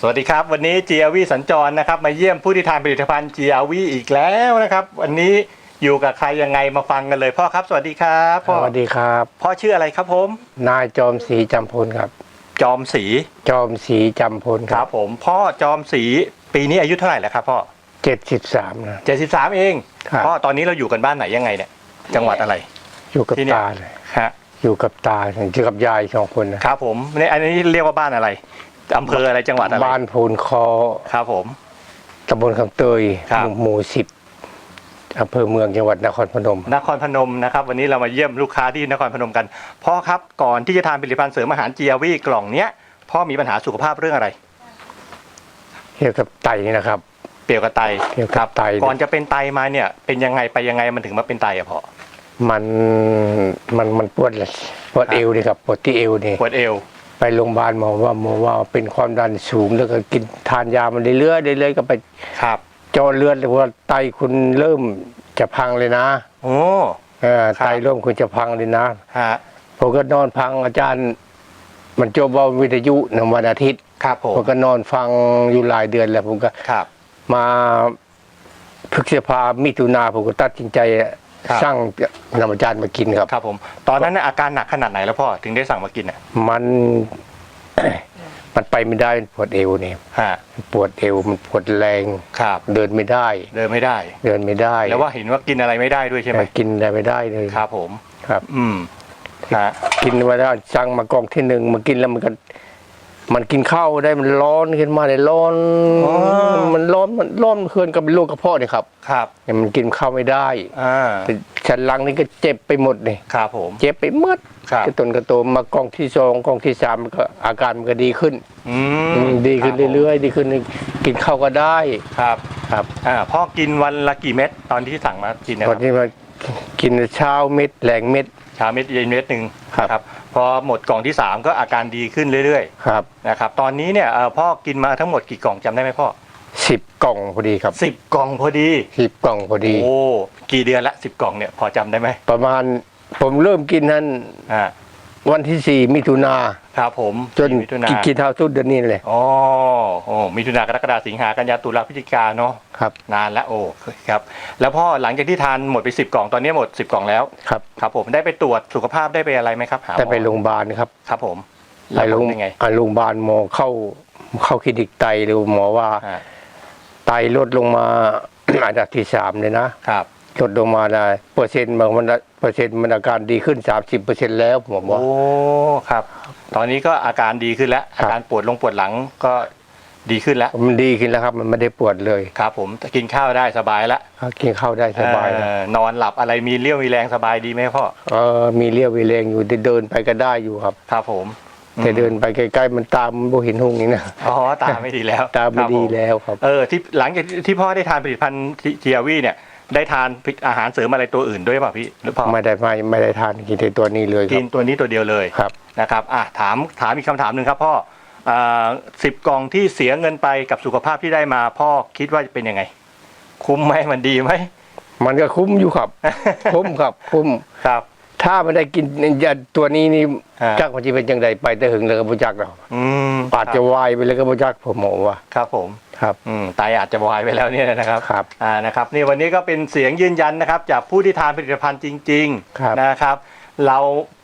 สวัสดีครับ วันนี้ GLV สัญจรนะครับ มาเยี่ยมผู้ที่ทานผลิตภัณฑ์ GLV อีกแล้วนะครับ วันนี้อยู่กับใครยังไงมาฟังกันเลยพ่อครับ สวัสดีครับพ่อสวัสดีครับ พ่อชื่ออะไรครับผม นายจอมศรีจำพลครับ จอมศรีจอมศรีจำพลคครัรับบผม พ่อจอมศรีปีนี้อายุเท่าไหร่แล้วครับพ่อเจ็ดสิบสามนะ 73เองครับ พ่อตอนนี้เราอยู่กันบ้านไหนยังไงเนี่ยจังหวัดอะไร อยู่กับที่เนี่ย ตาเลยฮะอยู่กับตาอยู่กับยายสองคนนะครับผมเนี่ยอันนี้เรียกว่าบ้านอะไร อำเภออะไรจังหวัดอะไรบ้านพูนคอครับผม ตำบลคำเตยครับ หมู่สิบอำเภอเมืองจังหวัดนครพนม นครพนมนะครับ วันนี้เรามาเยี่ยมลูกค้าที่นครพนมกันพ่อครับก่อนที่จะทานผลิตภัณฑ์เสริมอาหาร GLV กล่องเนี้ยพ่อมีปัญหาสุขภาพเรื่องอะไร เกี่ยวกับไตนี่นะครับ เปรียวกับไตเกี่ยวกับไต ก่อนจะเป็นไตมาเนี่ย เป็นยังไงไปยังไงมันถึงมาเป็นไตอะพ่อมันมันมันปวดเลยปวดครับเอวนี่ครับปวดที่เอวนี่ปวดเอว ไปโรงพยาบาลหมอว่าหมอว่าเป็นความดันสูงแล้วก็กินทานยามันเรื่อยๆเรื่อยๆก็ไปครับเจอเลือดเลยว่าไตคุณเริ่มจะพังเลยนะโอ้เออครับไตเริ่มคุณจะพังเลยนะฮะผมก็นอนฟังอาจารย์ มันจบว่าวิทยุในวันอาทิตย์ครับผมผมก็นอนฟังอยู่หลายเดือนแล้วผมก็ครับ มาพฤษภามิถุนาผมก็ตัดสินใจ ครับสร้างนำอาจารย์มากินครับ ครับผม ตอนนั้นน่ะอาการหนักขนาดไหนแล้วพ่อถึงได้สั่งมากินอะมัน มันไปไม่ได้ปวดเอวเนี่ยฮะปวดเอวมันปวดแรงครับ เดินไม่ได้ เดินไม่ได้ เดินไม่ได้แล้วว่าเห็นว่ากินอะไรไม่ได้ด้วยใช่ไหมกินอะไรไม่ได้เลยครับผม ครับ อืมฮะกินไว้แล้วสั่งมากล่องที่หนึ่งมากินแล้วมันก็มันกินข้าวได้มันร้อนขึ้นมาเลยร้อน อ๋อ มันร้อนมันร้อนเคลื่อนกับเป็นโรคกระเพาะเนี่ยครับครับเนี่ยมันกินข้าวไม่ได้อ่าแต่ฉันหลังนี่ก็เจ็บไปหมดเลยครับผม เจ็บไปหมดครับกระตุนกระโตมมากล่องที่สองกล่องที่สามมันก็อาการมันก็ดีขึ้นอือืมดีขึ้นเรื่อยๆดีขึ้นกินข้าวก็ได้ๆครับครับอ่าพ่อกินวันละกี่เม็ดตอนที่สั่งมากินเนะควัรันบนี้มากินเช้าเม็ดแหลงเม็ด เช้าเม็ดเย็นเม็ดหนึ่งครับนะครับ พอหมดกล่องที่สามก็อาการดีขึ้นเรื่อยครับ ๆนะครับตอนนี้เนี่ยเอ่อพ่อกินมาทั้งหมดกี่กล่องจำได้ไหมพ่อ สิบกล่องพอดีครับสิบกล่องพอดีสิบกล่องพอดี โอ้กี่เดือนละสิบกล่องเนี่ยพอจำได้ไหมประมาณผมเริ่มกินนั้นอ่าวันที่สี่มิถุนาครับผมจนมิถุนากินกินเท่าสุดเดือนนี้เลยอ๋อโอ้มิถุนากรกฎาสิงหากันยาตุลาพฤศจิกาเนาะครับ นานแล้วโอ้ครับ แล้วพ่อหลังจากที่ทานหมดไปสิบกล่องตอนนี้หมดสิบกล่องแล้วครับครับ ผมได้ไปตรวจสุขภาพได้ไปอะไรไหมครับหาหมอแต่ไปโรงพยาบาลครับครับผมไปโรงยังไงอ่าโรงพยาบาลหมอเข้าเข้าคลินิกไตหรือหมอว่าอ่า ไตลดลงมา อันดับที่สามเลยนะครับลดลงมาได้เปอร์เซ็นต์บางมันเปอร์เซ็นต์มันอาการดีขึ้น 30เปอร์เซ็นต์แล้วผมว่าโอ้ครับ ตอนนี้ก็อาการดีขึ้นแล้วครัอาบการปวดลงปวดหลังก็ดีขึ้นแล้ว มันดีขึ้นแล้วครับ มันไม่ได้ปวดเลยครับ ผมกินข้าวได้สบายแล้วกินข้าวได้สบายนะเอ่อนอนหลับอะไรมีเรี่ยวมีแรงสบายดีไหมพ่อเออมีเลี้ยวมีแรงอยู่ได้เดินไปก็ได้อยู่ครับ ครับผม แต่เดินไปใกล้ๆมันตามมันบ่เห็นหุ่งนี่นะอ๋อตาไม่ดีแล้วตามไม่ครับผดีแล้วครับเออที่หลังจากที่พ่อได้ทานผลิตภัณฑ์เจียวีเนี่ยได้ทานอาหารเสริมอะไรตัวอื่นด้วยเปล่าพี่หรือเปล่าไม่ได้ไม่ไม่ได้ทานกินแต่ตัวนี้เลยคกิรันบตัวนี้ตัวเดียวเลยครับนะครับอะถามถามอีกคำถามหนึ่งครับพ่อสิบกล่องที่เสียเงินไปกับสุขภาพที่ได้มาพ่อคิดว่าเป็นยังไง คุ้มไหมมันดีไหมมันก็คุ้มอยู่ครับ คุ้มครับคุ้มครับ ถ้าไม่ได้กินยาตัวนี้นี่อ่าจักมันจะเป็นยังไงไปแต่หึงเลยก็บ่จักเราอืมอาจจะวายไปเลยก็บ่จักผมบอกว่าครับผม ครับ อืมไตอาจจะวายไปแล้วเนี่ยนะครับครับอ่านะครับนี่วันนี้ก็เป็นเสียงยืนยันนะครับ จากผู้ที่ทานผลิตภัณฑ์จริงครับ ๆนะครับ เรา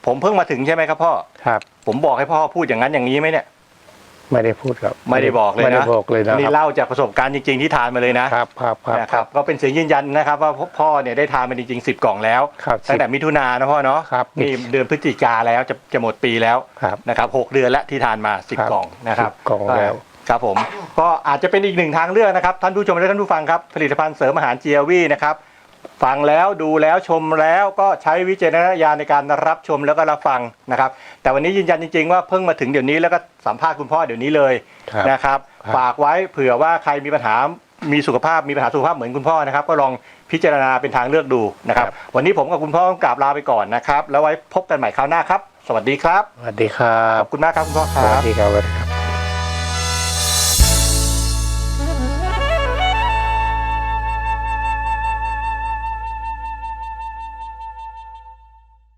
ผมเพิ่งมาถึงใช่ไหมครับพ่อ ครับ ผมบอกให้พ่อพูดอย่างนั้นอย่างนี้ไหมเนี่ย ไม่ได้พูดครับไม่ได้บอกเลยไม่ได้นะบอกเลยนะนี่ครับเล่าจากประสบการณ์จริง ๆที่ทานมาเลยนะครับครับครับนะครับก็เป็นเสียงยืนยันนะครับ ว่าพ่อเนี่ยได้ทานมาจริงๆสิบกล่องแล้วครับตั้งแต่มิถุนายนนะพ่อเนาะครับนี่เดือนพฤศจิกาแล้วจะจะหมดปีแล้วครับนะครับหกเดือนแล้วที่ทานมาสิบครับกล่องนะครับสิบกล่องแล้วครับผมก็อาจจะเป็นอีกหนึ่งทางเลือกนะครับท่านผู้ชมและท่านผู้ฟังครับผลิตภัณฑ์เสริมอาหาร GLV นะครับ ฟังแล้วดูแล้วชมแล้วก็ใช้วิจารณญาณในการรับชมแล้วก็รับฟังนะครับ แต่วันนี้ยืนยันจริง ๆ ว่าเพิ่งมาถึงเดี๋ยวนี้แล้วก็สัมภาษณ์คุณพ่อเดี๋ยวนี้เลยครับนะครับครับฝากไว้เผื่อว่าใครมีปัญหามีสุขภาพมีปัญหาสุขภาพเหมือนคุณพ่อนะครับ ก็ลองพิจารณาเป็นทางเลือกดูนะครับ วันนี้ผมกับคุณพ่อต้องกราบลาไปก่อนนะครับ แล้วไว้พบกันใหม่คราวหน้าครับ สวัสดีครับสวัสดีครับขอบคุณมากครับคุณพ่อคสวัรัสบ ดีครับ